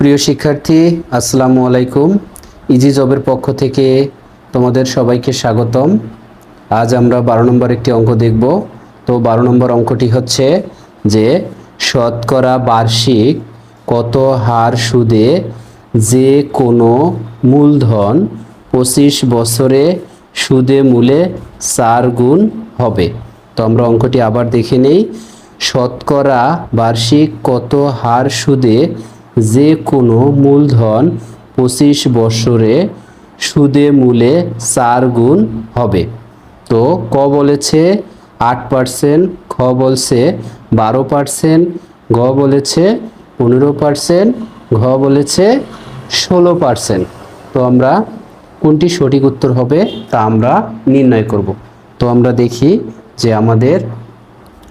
প্রিয় শিক্ষার্থী, আসসালামু আলাইকুম। ইজি জবের পক্ষ থেকে তোমাদের সবাইকে স্বাগতম। আজ আমরা বারো নম্বর একটি অঙ্ক দেখব। তো বারো নম্বর অঙ্কটি হচ্ছে যে শতকরা বার্ষিক কত হার সুদে যে কোনো মূলধন পঁচিশ বছরে সুদে মূলে চার গুণ হবে। তো আমরা অঙ্কটি আবার দেখে নেই। শতকরা বার্ষিক কত হার সুদে যে কোনো মূলধন পঁচিশ বছরে সুদে মূলে চার গুণ হবে। তো ক বলেছে, আট পার্সেন্ট, খ বলছে, বারো পার্সেন্ট, গ বলেছে, পনেরো পার্সেন্ট, ঘ বলেছে, ষোলো পার্সেন্ট। তো আমরা কোনটি সঠিক উত্তর হবে তা আমরা নির্ণয় করব। তো আমরা দেখি যে আমাদের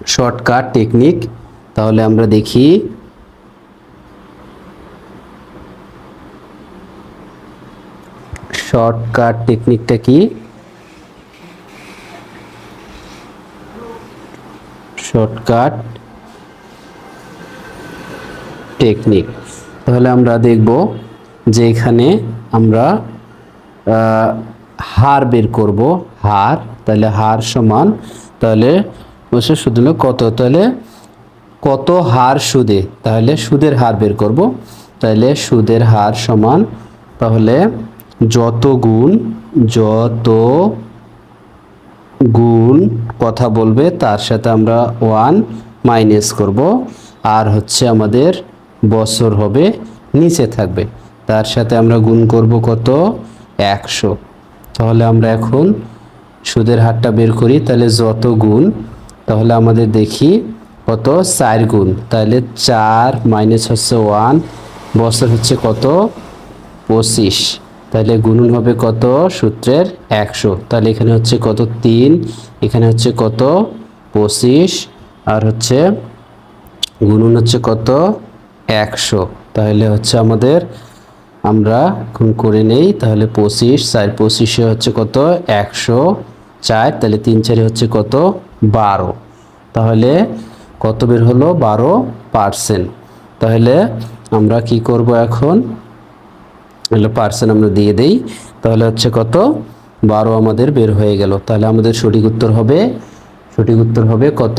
শর্টকাট টেকনিক, তাহলে আমরা দেখি শর্টকাট টেকনিকটা কি? Shortcut technique. তাহলে আমরা দেখব যে এখানে আমরা হার বের করব, হার, তাহলে হার সমান, তাহলে বসে শুধু কত, তাহলে কত হার সুদে, তাহলে সুদের হার বের করব, তাহলে সুদের হার সমান, তাহলে যত গুণ যত গুণ কথা বলবে, তার সাথে আমরা ওয়ান মাইনাস করব। আর হচ্ছে আমাদের বছর হবে, নিচে থাকবে। তার সাথে আমরা গুণ করব কত? একশো। তাহলে আমরা এখন সুদের হারটা বের করি, তাহলে যত গুণ, তাহলে আমাদের দেখি কত? চার গুণ। তাহলে চার মাইনাস হচ্ছে ওয়ান, বছর হচ্ছে কত? পঁচিশ। তাহলে গুণন হবে কত? সূত্রের একশো। তাহলে এখানে হচ্ছে কত? তিন। এখানে হচ্ছে কত? পঁচিশ। আর হচ্ছে গুণন হচ্ছে কত? একশো। তাহলে হচ্ছে আমাদের আমরা এখন করে নেই। তাহলে পঁচিশ। চার পঁচিশে হচ্ছে কত? একশো চার। তাহলে তিন চারে হচ্ছে কত? বারো। তাহলে কত বের হলো? বারো পার্সেন্ট। তাহলে আমরা কি করব এখন? হলো পার্সেন্ট আমরা দিয়ে দেই। তাহলে হচ্ছে কত? বারো আমাদের বের হয়ে গেল। তাহলে আমাদের সঠিক উত্তর হবে, সঠিক উত্তর হবে কত?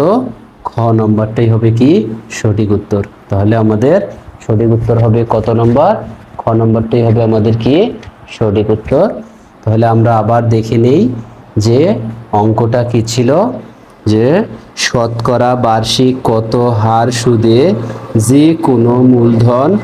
খ নম্বরটাই হবে কি? সঠিক উত্তর। তাহলে আমাদের সঠিক উত্তর হবে কত নম্বর? খ নম্বরটাই হবে আমাদের কি? সঠিক উত্তর। তাহলে আমরা আবার দেখে নেই যে অঙ্কটা কি ছিল? যে শতকরা বার্ষিক কত হার সুদে যে কোনো মূলধন